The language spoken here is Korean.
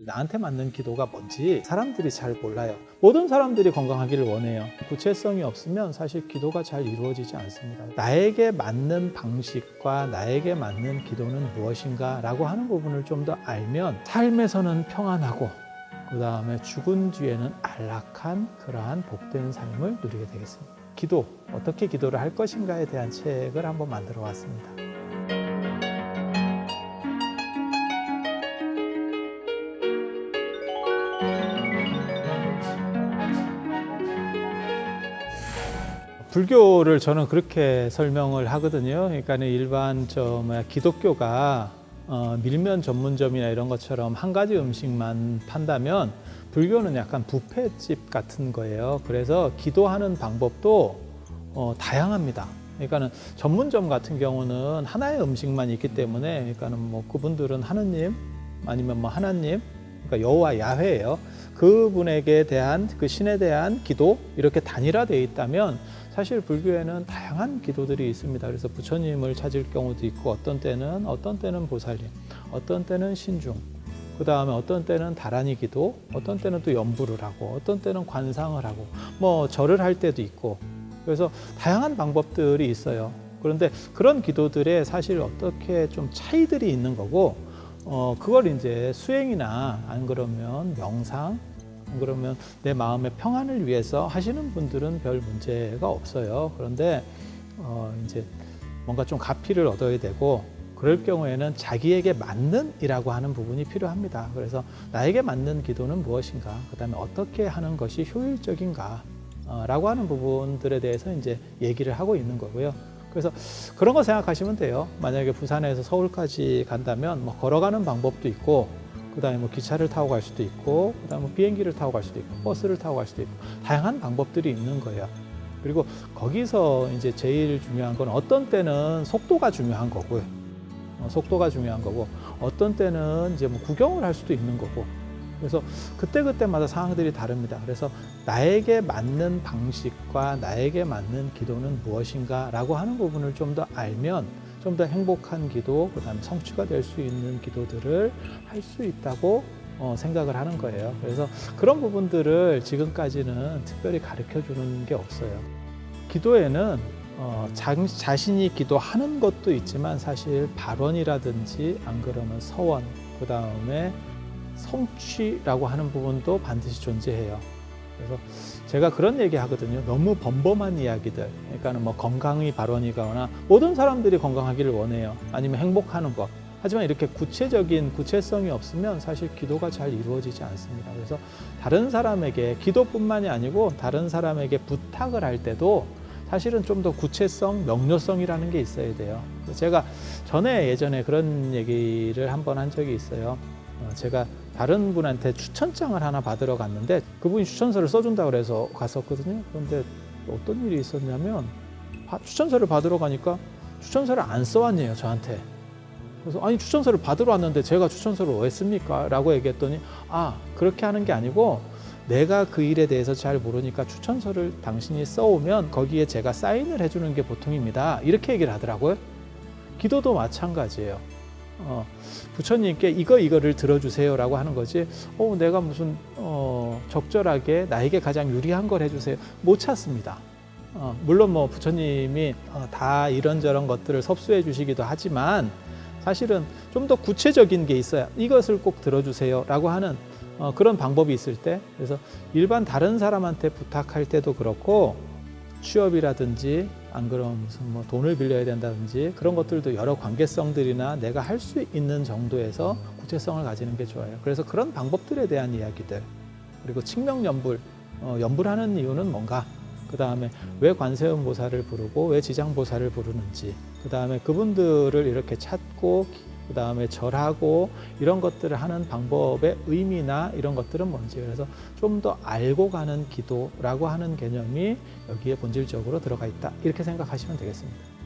나한테 맞는 기도가 뭔지 사람들이 잘 몰라요. 모든 사람들이 건강하기를 원해요. 구체성이 없으면 사실 기도가 잘 이루어지지 않습니다. 나에게 맞는 방식과 나에게 맞는 기도는 무엇인가 라고 하는 부분을 좀 더 알면 삶에서는 평안하고 그 다음에 죽은 뒤에는 안락한 그러한 복된 삶을 누리게 되겠습니다. 기도, 어떻게 기도를 할 것인가에 대한 책을 한번 만들어 왔습니다. 불교를 저는 그렇게 설명을 하거든요. 그러니까 일반 저 뭐야 기독교가 어, 밀면 전문점이나 이런 것처럼 한 가지 음식만 판다면 불교는 약간 뷔페집 같은 거예요. 그래서 기도하는 방법도 어, 다양합니다. 그러니까는 전문점 같은 경우는 하나의 음식만 있기 때문에 그러니까는 뭐 그분들은 하느님 아니면 뭐 하나님 그러니까 여호와 야훼예요. 그분에게 대한 그 신에 대한 기도 이렇게 단일화되어 있다면 사실 불교에는 다양한 기도들이 있습니다. 그래서 부처님을 찾을 경우도 있고 어떤 때는 어떤 때는 보살님, 어떤 때는 신중, 그 다음에 어떤 때는 다란이 기도, 어떤 때는 또 연부를 하고, 어떤 때는 관상을 하고, 뭐 절을 할 때도 있고, 그래서 다양한 방법들이 있어요. 그런데 그런 기도들에 사실 어떻게 좀 차이들이 있는 거고, 어, 그걸 이제 수행이나 안 그러면 명상, 안 그러면 내 마음의 평안을 위해서 하시는 분들은 별 문제가 없어요. 그런데 어, 이제 뭔가 좀 가피를 얻어야 되고 그럴 경우에는 자기에게 맞는 이라고 하는 부분이 필요합니다. 그래서 나에게 맞는 기도는 무엇인가, 그 다음에 어떻게 하는 것이 효율적인가, 어, 라고 하는 부분들에 대해서 이제 얘기를 하고 있는 거고요. 그래서 그런 거 생각하시면 돼요. 만약에 부산에서 서울까지 간다면 뭐 걸어가는 방법도 있고, 그 다음에 뭐 기차를 타고 갈 수도 있고, 그 다음에 뭐 비행기를 타고 갈 수도 있고, 버스를 타고 갈 수도 있고, 다양한 방법들이 있는 거예요. 그리고 거기서 이제 제일 중요한 건 어떤 때는 속도가 중요한 거고요. 어, 속도가 중요한 거고, 어떤 때는 이제 뭐 구경을 할 수도 있는 거고, 그래서 그때그때마다 상황들이 다릅니다. 그래서 나에게 맞는 방식과 나에게 맞는 기도는 무엇인가 라고 하는 부분을 좀 더 알면 좀 더 행복한 기도, 그 다음에 성취가 될 수 있는 기도들을 할 수 있다고 어, 생각을 하는 거예요. 그래서 그런 부분들을 지금까지는 특별히 가르쳐 주는 게 없어요. 기도에는 어, 자, 자신이 기도하는 것도 있지만 사실 발언이라든지 안 그러면 서원, 그 다음에 성취라고 하는 부분도 반드시 존재해요. 그래서 제가 그런 얘기 하거든요. 너무 범범한 이야기들. 그러니까는 뭐 건강의 발언이거나 모든 사람들이 건강하기를 원해요. 아니면 행복하는 것. 하지만 이렇게 구체적인 구체성이 없으면 사실 기도가 잘 이루어지지 않습니다. 그래서 다른 사람에게 기도뿐만이 아니고 다른 사람에게 부탁을 할 때도 사실은 좀 더 구체성, 명료성이라는 게 있어야 돼요. 제가 전에 예전에 그런 얘기를 한 번 한 적이 있어요. 어, 제가 다른 분한테 추천장을 하나 받으러 갔는데 그분이 추천서를 써준다 그래서 갔었거든요. 그런데 어떤 일이 있었냐면 바- 추천서를 받으러 가니까 추천서를 안 써왔네요 저한테. 그래서 아니 추천서를 받으러 왔는데 제가 추천서를 왜 씁니까? 라고 얘기했더니 아 그렇게 하는 게 아니고 내가 그 일에 대해서 잘 모르니까 추천서를 당신이 써오면 거기에 제가 사인을 해주는 게 보통입니다. 이렇게 얘기를 하더라고요. 기도도 마찬가지예요. 어, 부처님께 이거 이거를 들어주세요라고 하는 거지. 어, 내가 무슨 어, 적절하게 나에게 가장 유리한 걸 해주세요. 못 찾습니다. 어, 물론 뭐 부처님이 어, 다 이런저런 것들을 섭수해 주시기도 하지만 사실은 좀 더 구체적인 게 있어야 이것을 꼭 들어주세요라고 하는 어, 그런 방법이 있을 때 그래서 일반 다른 사람한테 부탁할 때도 그렇고 취업이라든지 안 그러면 무슨 뭐 돈을 빌려야 된다든지 그런 것들도 여러 관계성들이나 내가 할 수 있는 정도에서 구체성을 가지는 게 좋아요. 그래서 그런 방법들에 대한 이야기들 그리고 칭명연불 어, 연불하는 이유는 뭔가 그 다음에 왜 관세음 보살을 부르고 왜 지장 보살을 부르는지 그 다음에 그분들을 이렇게 찾고 그 다음에 절하고 이런 것들을 하는 방법의 의미나 이런 것들은 뭔지 그래서 좀 더 알고 가는 기도라고 하는 개념이 여기에 본질적으로 들어가 있다 이렇게 생각하시면 되겠습니다.